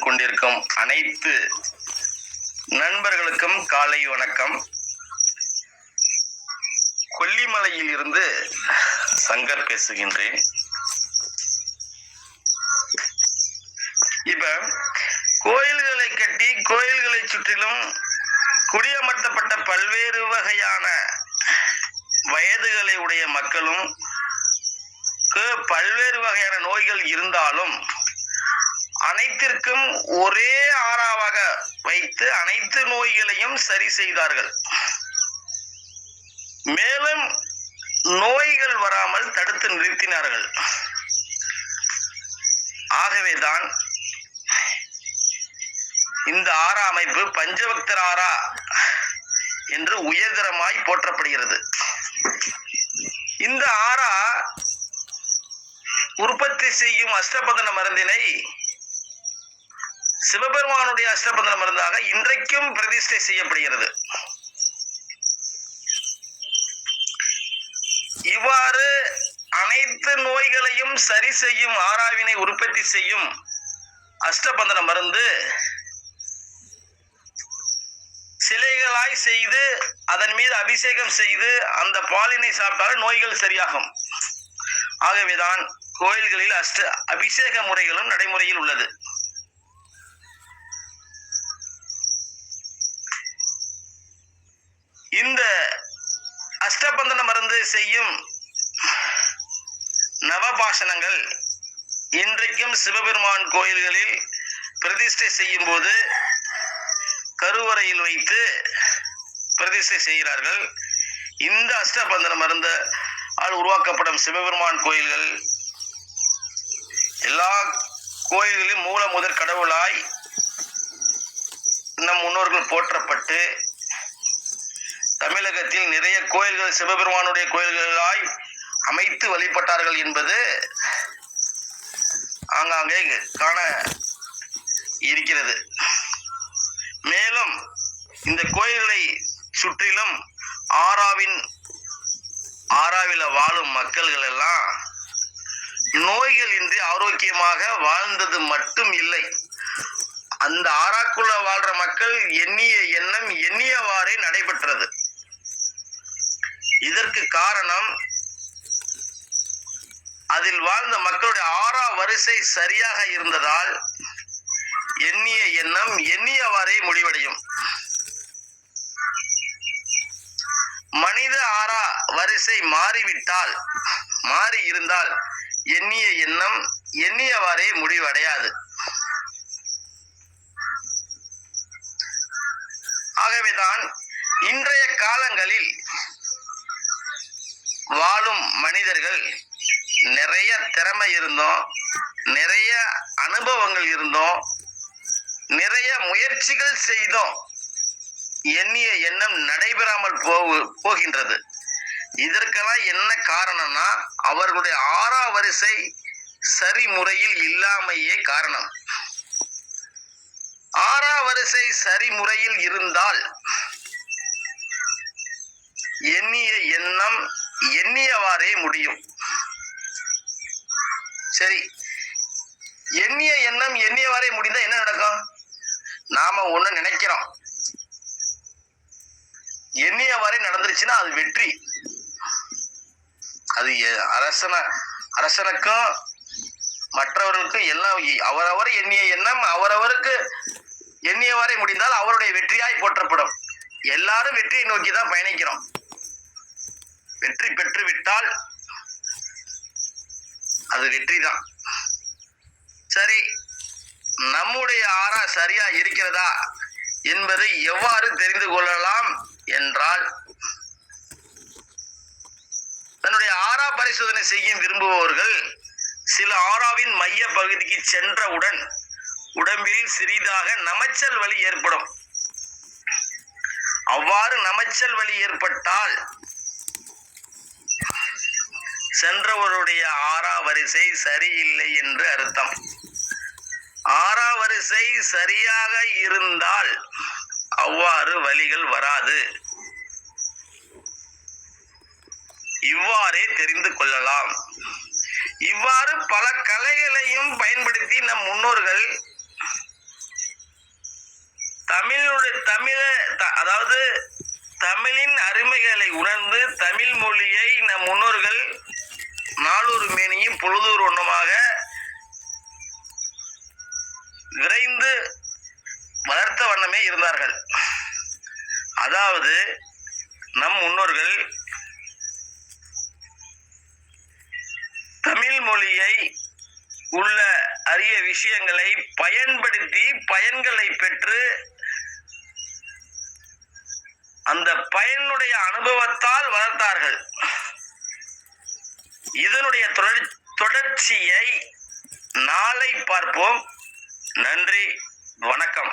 கொண்டிருக்கும் அனைத்து நண்பர்களுக்கும் காலை வணக்கம். கொல்லிமலையில் இருந்து சங்கர் பேசுகின்றேன். இப்ப கோயில்களை கட்டி கோயில்களை சுற்றிலும் குடியமர்த்தப்பட்ட பல்வேறு வகையான வயதுகளை உடைய மக்களும் பல்வேறு வகையான நோய்கள் இருந்தாலும் அனைத்திற்கும் ஒரே ஆறாவாக வைத்து அனைத்து நோய்களையும் சரி செய்தார்கள். மேலும் நோய்கள் வராமல் தடுத்து நிறுத்தினார்கள். ஆகவேதான் இந்த ஆறா அமைப்பு பஞ்சபக்தர் ஆறா என்று உயர்தரமாய் போற்றப்படுகிறது. இந்த ஆறா உற்பத்தி செய்யும் அஷ்டபதன மருந்தினை சிவபெருமானுடைய அஷ்டபந்தன மருந்தாக இன்றைக்கும் பிரதிஷ்டை செய்யப்படுகிறது. இவ்வாறு அனைத்து நோய்களையும் சரி செய்யும் ஆறாவினை உற்பத்தி செய்யும் அஷ்டபந்தன மருந்து சிலைகளாய் செய்து அதன் மீது அபிஷேகம் செய்து அந்த பாலினை சாப்பிட்டால் நோய்கள் சரியாகும். ஆகவேதான் கோயில்களில் அஷ்ட அபிஷேக முறைகளும் நடைமுறையில் உள்ளது. இந்த அஷ்டபந்தன மருந்து செய்யும் நவபாஷணங்கள் இன்றைக்கும் சிவபெருமான் கோயில்களில் பிரதிஷ்டை செய்யும் போது கருவறையில் வைத்து பிரதிஷ்டை செய்கிறார்கள். இந்த அஷ்டபந்தன மருந்த ஆல் உருவாக்கப்படும் சிவபெருமான் கோயில்கள் எல்லா கோயில்களிலும் மூல முதற் கடவுளாய் நம் முன்னோர்கள் போற்றப்பட்டு தமிழகத்தில் நிறைய கோயில்கள் சிவபெருமானுடைய கோயில்களாய் அமைத்து வழிபட்டார்கள் என்பது ஆங்காங்கே காண இருக்கிறது. மேலும் இந்த கோயில்களை சுற்றிலும் ஆறாவின் ஆறாவில் வாழும் மக்கள்கள் எல்லாம் நோய்கள் இன்றி ஆரோக்கியமாக வாழ்ந்தது மட்டும் இல்லை. அந்த ஆறாக்குள்ள வாழ்ற மக்கள் எண்ணிய எண்ணம் எண்ணியவாறே நடைபெற்றது. இதற்கு காரணம் அதில் வாழ்ந்த மக்களுடைய ஆறா வரிசை சரியாக இருந்ததால் எண்ணிய எண்ணம் எண்ணியவாறே முடிவடையும். மனித ஆறா வரிசை மாறிவிட்டால் மாறி இருந்தால் எண்ணிய எண்ணம் எண்ணியவாறே முடிவடையாது. ஆகவேதான் இன்றைய காலங்களில் வாழும் மனிதர்கள் நிறைய திறமை இருந்தோம் நிறைய அனுபவங்கள் இருந்தோம் நிறைய முயற்சிகள் செய்தோம். எண்ணிய எண்ணம் நடைபெறாமல் போகு போகின்றது. இதற்கெல்லாம் என்ன காரணம்னா அவர்களுடைய ஆறா வரிசை சரி முறையில் இல்லாமையே காரணம். ஆறா வரிசை சரி முறையில் இருந்தால் எண்ணிய எண்ணம் எண்ணியவாறே முடியும். சரி. எண்ணிய எண்ணம் எண்ணியவாறே முடிந்தா என்ன நடக்கும்? நாம ஒண்ணு நினைக்கிறோம். எண்ணியவாறே நடந்துருச்சுன்னா அது வெற்றி. அது எ- அரசன அரசனுக்கும் மற்றவர்களுக்கும் எல்லாம் அவரவர் எண்ணிய எண்ணம் அவரவருக்கு எண்ணியவாறே முடிந்தால் அவருடைய வெற்றியாய் போற்றப்படும். எல்லாரும் வெற்றியை நோக்கி தான் பயணிக்கிறோம். வெற்றி பெற்றுவிட்டால் அது வெற்றி தான் சரி நம்முடைய ஆறா சரியா இருக்கிறதா என்பதை எவ்வாறு தெரிந்து கொள்ளலாம் என்றால் தன்னுடைய ஆறா பரிசோதனை செய்ய விரும்புபவர்கள் சில ஆறாவின் மைய பகுதிக்கு சென்றவுடன் உடம்பில் சிறிதாக நமைச்சல் வலி ஏற்படும். அவ்வாறு நமைச்சல் வலி ஏற்பட்டால் சென்றவருடைய ஆறா வரிசை சரியில்லை என்று அர்த்தம். ஆறா வரிசை சரியாக இருந்தால் அவ்வாறு வழிகள் வராது. இவ்வாறே தெரிந்து கொள்ளலாம். இவ்வாறு பல கலைகளையும் பயன்படுத்தி நம் முன்னோர்கள் தமிழுடைய தமிழ அதாவது தமிழின் அருமைகளை உணர்ந்து தமிழ் மொழியை நம் முன்னோர்கள் நாளூர் மேனியும் பொழுதூர் ஒன்றுமாக விரைந்து வளர்த்த வண்ணமே இருந்தார்கள். அதாவது நம் முன்னோர்கள் தமிழ் மொழியை உள்ள அரிய விஷயங்களை பயன்படுத்தி பயன்களை பெற்று அந்த பயனுடைய அனுபவத்தால் வளர்த்தார்கள். இதனுடைய தொடர் தொடர்ச்சியை நாளை பார்ப்போம். நன்றி. வணக்கம்.